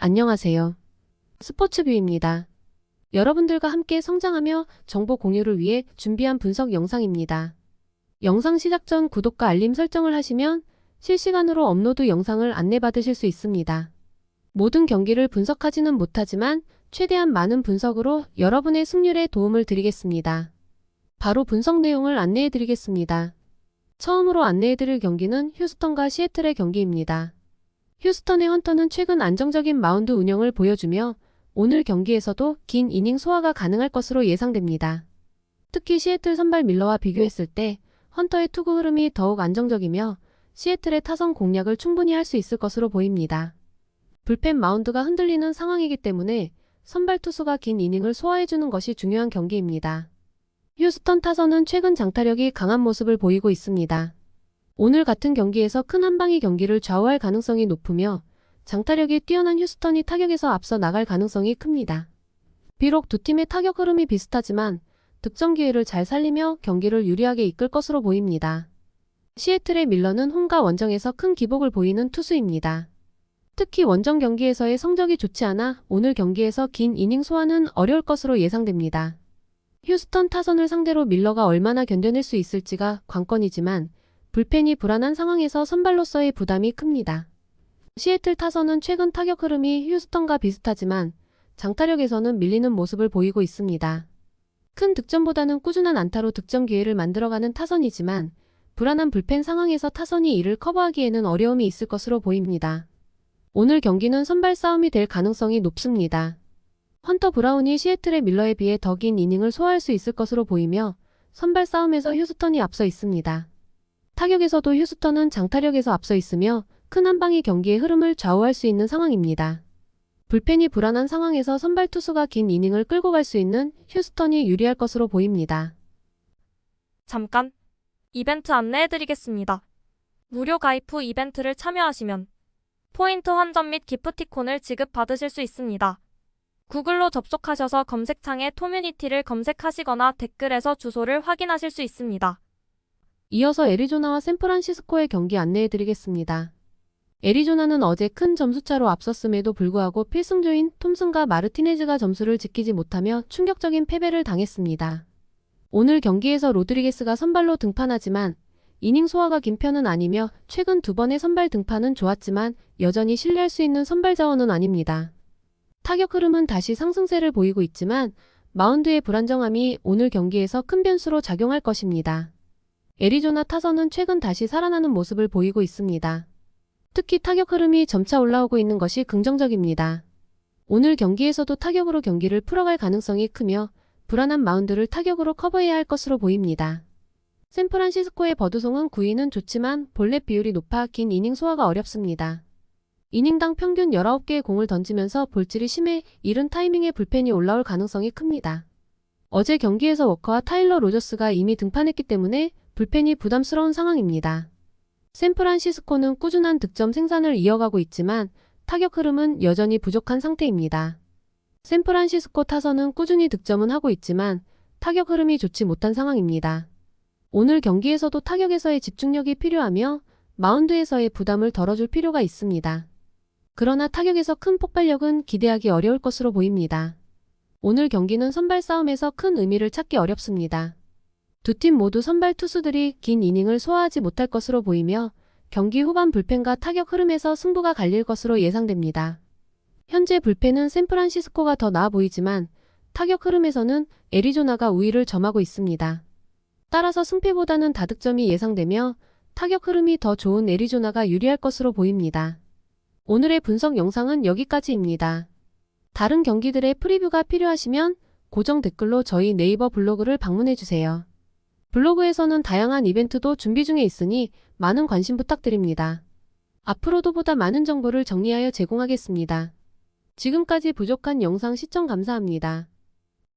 안녕하세요. 스포츠뷰입니다. 여러분들과 함께 성장하며 정보 공유를 위해 준비한 분석 영상입니다. 영상 시작 전 구독과 알림 설정을 하시면 실시간으로 업로드 영상을 안내받으실 수 있습니다. 모든 경기를 분석하지는 못하지만 최대한 많은 분석으로 여러분의 승률에 도움을 드리겠습니다. 바로 분석 내용을 안내해 드리겠습니다. 처음으로 안내해 드릴 경기는 휴스턴과 시애틀의 경기입니다. 휴스턴의 헌터는 최근 안정적인 마운드 운영을 보여주며 오늘 경기에서도 긴 이닝 소화가 가능할 것으로 예상됩니다. 특히 시애틀 선발 밀러와 비교했을 때 헌터의 투구 흐름이 더욱 안정적이며 시애틀의 타선 공략을 충분히 할 수 있을 것으로 보입니다. 불펜 마운드가 흔들리는 상황이기 때문에 선발 투수가 긴 이닝을 소화해주는 것이 중요한 경기입니다. 휴스턴 타선은 최근 장타력이 강한 모습을 보이고 있습니다. 오늘 같은 경기에서 큰 한방이 경기를 좌우할 가능성이 높으며 장타력이 뛰어난 휴스턴이 타격에서 앞서 나갈 가능성이 큽니다. 비록 두 팀의 타격 흐름이 비슷하지만 득점 기회를 잘 살리며 경기를 유리하게 이끌 것으로 보입니다. 시애틀의 밀러는 홈과 원정에서 큰 기복을 보이는 투수입니다. 특히 원정 경기에서의 성적이 좋지 않아 오늘 경기에서 긴 이닝 소화는 어려울 것으로 예상됩니다. 휴스턴 타선을 상대로 밀러가 얼마나 견뎌낼 수 있을지가 관건이지만 불펜이 불안한 상황에서 선발로서의 부담이 큽니다. 시애틀 타선은 최근 타격 흐름이 휴스턴과 비슷하지만 장타력에서는 밀리는 모습을 보이고 있습니다. 큰 득점보다는 꾸준한 안타로 득점 기회를 만들어가는 타선이지만 불안한 불펜 상황에서 타선이 이를 커버하기에는 어려움이 있을 것으로 보입니다. 오늘 경기는 선발 싸움이 될 가능성이 높습니다. 헌터 브라운이 시애틀의 밀러에 비해 더 긴 이닝을 소화할 수 있을 것으로 보이며 선발 싸움에서 휴스턴이 앞서 있습니다. 타격에서도 휴스턴은 장타력에서 앞서 있으며 큰 한방이 경기의 흐름을 좌우할 수 있는 상황입니다. 불펜이 불안한 상황에서 선발 투수가 긴 이닝을 끌고 갈 수 있는 휴스턴이 유리할 것으로 보입니다. 잠깐 이벤트 안내해드리겠습니다. 무료 가입 후 이벤트를 참여하시면 포인트 환전 및 기프티콘을 지급받으실 수 있습니다. 구글로 접속하셔서 검색창에 토뮤니티를 검색하시거나 댓글에서 주소를 확인하실 수 있습니다. 이어서 애리조나와 샌프란시스코의 경기 안내해 드리겠습니다. 애리조나는 어제 큰 점수차로 앞섰음에도 불구하고 필승조인 톰슨과 마르티네즈가 점수를 지키지 못하며 충격적인 패배를 당했습니다. 오늘 경기에서 로드리게스가 선발로 등판하지만 이닝 소화가 긴 편은 아니며 최근 두 번의 선발 등판은 좋았지만 여전히 신뢰할 수 있는 선발 자원은 아닙니다. 타격 흐름은 다시 상승세를 보이고 있지만 마운드의 불안정함이 오늘 경기에서 큰 변수로 작용할 것입니다. 애리조나 타선은 최근 다시 살아나는 모습을 보이고 있습니다. 특히 타격 흐름이 점차 올라오고 있는 것이 긍정적입니다. 오늘 경기에서도 타격으로 경기를 풀어갈 가능성이 크며 불안한 마운드를 타격으로 커버해야 할 것으로 보입니다. 샌프란시스코의 버드송은 9위는 좋지만 볼넷 비율이 높아 긴 이닝 소화가 어렵습니다. 이닝당 평균 19개의 공을 던지면서 볼질이 심해 이른 타이밍에 불펜이 올라올 가능성이 큽니다. 어제 경기에서 워커와 타일러 로저스가 이미 등판했기 때문에 불펜이 부담스러운 상황입니다. 샌프란시스코는 꾸준한 득점 생산을 이어가고 있지만 타격 흐름은 여전히 부족한 상태입니다. 샌프란시스코 타선은 꾸준히 득점은 하고 있지만 타격 흐름이 좋지 못한 상황입니다. 오늘 경기에서도 타격에서의 집중력이 필요하며 마운드에서의 부담을 덜어줄 필요가 있습니다. 그러나 타격에서 큰 폭발력은 기대하기 어려울 것으로 보입니다. 오늘 경기는 선발 싸움에서 큰 의미를 찾기 어렵습니다. 두 팀 모두 선발 투수들이 긴 이닝을 소화하지 못할 것으로 보이며 경기 후반 불펜과 타격 흐름에서 승부가 갈릴 것으로 예상됩니다. 현재 불펜은 샌프란시스코가 더 나아 보이지만 타격 흐름에서는 애리조나가 우위를 점하고 있습니다. 따라서 승패보다는 다득점이 예상되며 타격 흐름이 더 좋은 애리조나가 유리할 것으로 보입니다. 오늘의 분석 영상은 여기까지입니다. 다른 경기들의 프리뷰가 필요하시면 고정 댓글로 저희 네이버 블로그를 방문해주세요. 블로그에서는 다양한 이벤트도 준비 중에 있으니 많은 관심 부탁드립니다. 앞으로도 보다 많은 정보를 정리하여 제공하겠습니다. 지금까지 부족한 영상 시청 감사합니다.